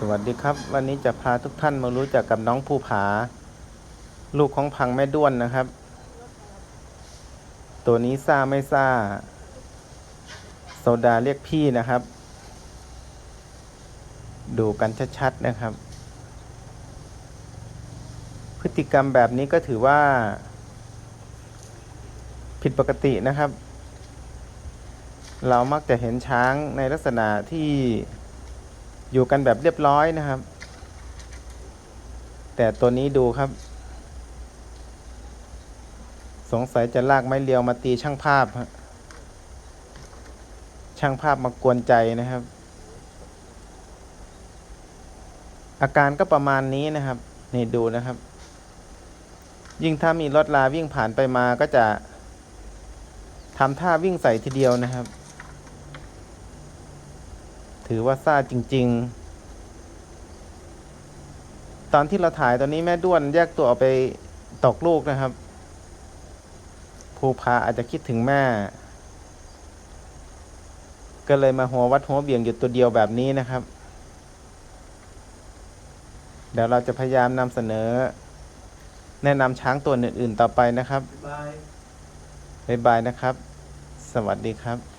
สวัสดีครับ วันนี้จะพาทุกท่านมารู้จักกับน้องภูผา ลูกของพังแม่ด้วนนะครับ ตัวนี้ซ่าไม่ซ่าโซดาเรียกพี่นะครับ ดูกันชัดๆนะครับ พฤติกรรมแบบนี้ก็ถือว่า ผิดปกตินะครับ เรามักจะเห็นช้างในลักษณะที่ อยู่กันแบบเรียบร้อยนะครับ แต่ตัวนี้ดูครับ สงสัยจะลากไม้เรียวมาตีช่างภาพช่างภาพมากวนใจนะครับ อาการก็ประมาณนี้นะครับ นี่ดูนะครับ ยิ่งถ้ามีรถลาวิ่งผ่านไปมาก็จะทำท่าวิ่งใส่ทีเดียวนะครับ ถือว่าซ่าจริง ๆ ตอนที่เราถ่ายตอนนี้แม่ด้วนแยกตัวออกไปตกลูกนะครับ ภูผาอาจจะคิดถึงแม่ ก็เลยมาหัววัดหัวเบี่ยงอยู่ตัวเดียวแบบนี้นะครับ เดี๋ยวเราจะพยายามนำเสนอ แนะนำช้างตัวอื่น ๆ ต่อไปนะครับบายบ๊ายบายนะครับ สวัสดีครับ